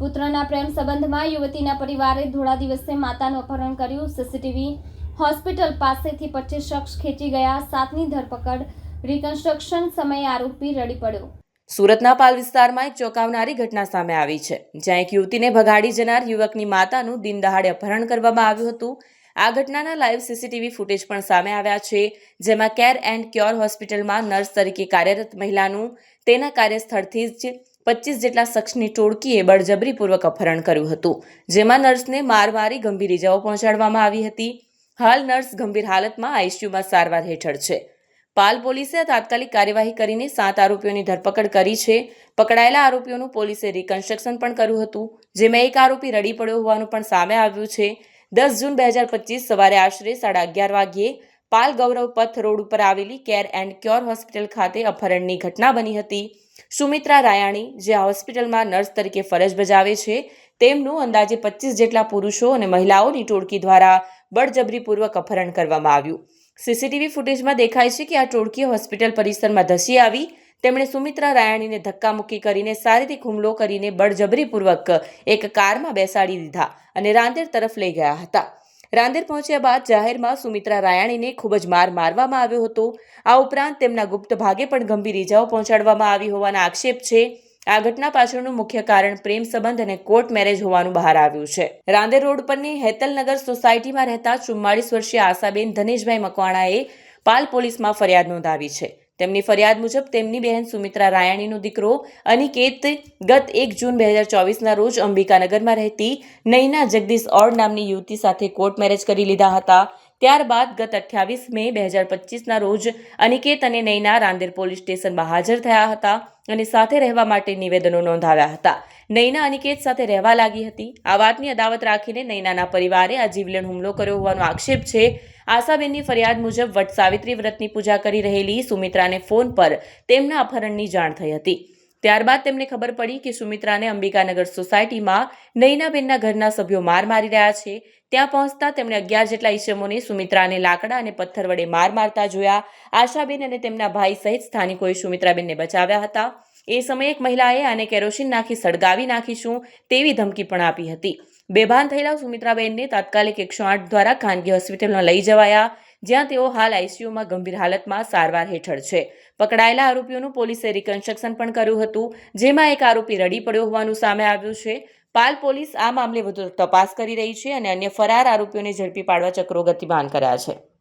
પુત્રના પ્રેમ સંબંધમાં યુવતીના પરિવારે ધોળા દિવસે માતાનું અપહરણ કર્યું. સીસીટીવી હોસ્પિટલ પાસેથી પચીસ શખ્સ ખેંચી ગયા. સાતની ધરપકડ. રિકન્સ્ટ્રક્શન સમયે આરોપી રડી પડ્યો. સુરતના પાલ વિસ્તારમાં એક ચોંકાવનારી ઘટના સામે આવી છે, જ્યાં એક યુવતીને ભગાડી જનાર યુવકની માતાનું દિન દહાડે અપહરણ કરવામાં આવ્યું હતું. આ ઘટનાના લાઈવ સીસીટીવી ફૂટેજ પણ સામે આવ્યા છે, જેમાં કેર એન્ડ ક્યોર હોસ્પિટલમાં નર્સ તરીકે કાર્યરત મહિલાનું તેના કાર્યસ્થળથી જ પચીસ જેટલા શખ્સની ટોળકીએ બળજબરીપૂર્વક અપહરણ કર્યું હતું, જેમાં નર્સને માર મારી ગંભીર ઇજાઓ પહોંચાડવામાં આવી હતી. હાલ નર્સ ગંભીર હાલતમાં આઈસીયુમાં સારવાર હેઠળ છે. પાલ પોલીસે તાત્કાલિક કાર્યવાહી કરીને સાત આરોપીઓની ધરપકડ કરી છે. પકડાયેલા આરોપીઓનું પોલીસે રિકન્સ્ટ્રક્શન પણ કર્યું હતું, જેમાં એક આરોપી રડી પડ્યો હોવાનું પણ સામે આવ્યું છે. દસ જૂન બે હજાર પચીસ સવારે આશરે સાડા અગિયાર વાગ્યે પાલ ગૌરવ પથ રોડ ઉપર આવેલી કેર એન્ડ ક્યોર હોસ્પિટલ ખાતે અપહરણની ઘટના બની હતી. સુમિત્રા રાયાણી, જે આ હોસ્પિટલમાં નર્સ તરીકે ફરજ બજાવે છે, તેમનું અંદાજે પચીસ જેટલા પુરુષો અને મહિલાઓની ટોળકી દ્વારા બળજબરીપૂર્વક અપહરણ કરવામાં આવ્યું. સીસીટીવી ફૂટેજમાં દેખાય છે કે આ ટોળકીએ હોસ્પિટલ પરિસરમાં ધસી આવી. તેમણે સુમિત્રા રાયાણીને ધક્કામુક્કી કરીને શારીરિક હુમલો કરીને બળજબરીપૂર્વક એક કારમાં બેસાડી દીધા અને રાંદેર તરફ લઈ ગયા હતા. રાંદેર પહોંચ્યા બાદ જાહેરમાં સુમિત્રા રાયાણીને ખૂબ જ માર મારવામાં આવ્યો હતો. આ ઉપરાંત તેમના ગુપ્ત ભાગે પણ ગંભીર ઇજાઓ પહોંચાડવામાં આવી હોવાના આક્ષેપ છે. આ ઘટના પાછળનું મુખ્ય કારણ પ્રેમ સંબંધ અને કોર્ટ મેરેજ હોવાનું બહાર આવ્યું છે. રાંદેર રોડ પરની હેતલનગર સોસાયટીમાં રહેતા ચુમ્માળીસ વર્ષીય આશાબેન ધનેશભાઈ મકવાણાએ પાલ પોલીસમાં ફરિયાદ નોંધાવી છે. તેમની ફરિયાદ મુજબ તેમની બહેન સુમિત્રા રાયાણીનો દીકરો અનિકેત ગત એક જૂન બે હજાર ચોવીસના રોજ અંબિકાનગરમાં રહેતી નૈના જગદીશ ઓડ નામની યુવતી સાથે કોર્ટ મેરેજ કરી લીધા હતા. ત્યારબાદ ગત અઠ્યાવીસ મે બે હજાર પચીસના રોજ અનિકેત અને નૈના રાંદેર પોલીસ સ્ટેશનમાં હાજર થયા હતા અને સાથે રહેવા માટે નિવેદનો નોંધાવ્યા હતા. નૈના અનિકેત સાથે રહેવા લાગી હતી. આ વાતની અદાવત રાખીને નૈનાના પરિવારે આ જીવલેણ હુમલો કર્યો હોવાનો આક્ષેપ છે. આશાબેનની ફરિયાદ મુજબ વટ સાવિત્રી વ્રતની પૂજા કરી રહેલી સુમિત્રાને ફોન પર તેમના અપહરણની જાણ થઈ હતી. ત્યારબાદ તેમને ખબર પડી કે સુમિત્રાને અંબિકાનગર સોસાયટીમાં નૈનાબેનના ઘરના સભ્યો માર મારી રહ્યા છે. ત્યાં પહોંચતા તેમણે અગિયાર જેટલા ઈસમોને સુમિત્રાને લાકડા અને પથ્થર વડે માર મારતા જોયા. આશાબેન અને તેમના ભાઈ સહિત સ્થાનિકોએ સુમિત્રાબેનને બચાવ્યા હતા. એ સમયે એક મહિલાએ આને કેરોસીન નાખી સળગાવી નાખીશું તેવી ધમકી પણ આપી હતી. બેભાન થયેલા સુમિત્રાબેનને તાત્કાલિક એકસો આઠ દ્વારા ખાનગી હોસ્પિટલમાં લઈ જવાયા, જ્યાં તેઓ હાલ આઈસીયુમાં ગંભીર હાલતમાં સારવાર હેઠળ છે. પકડાયેલા આરોપીઓનું પોલીસે રિકન્સ્ટ્રક્શન પણ કર્યું હતું, જેમાં એક આરોપી રડી પડ્યો હોવાનું સામે આવ્યું છે. પાલ પોલીસ આ મામલે વધુ તપાસ કરી રહી છે અને અન્ય ફરાર આરોપીઓને ઝડપી પાડવા ચક્રો ગતિમાન કર્યા છે.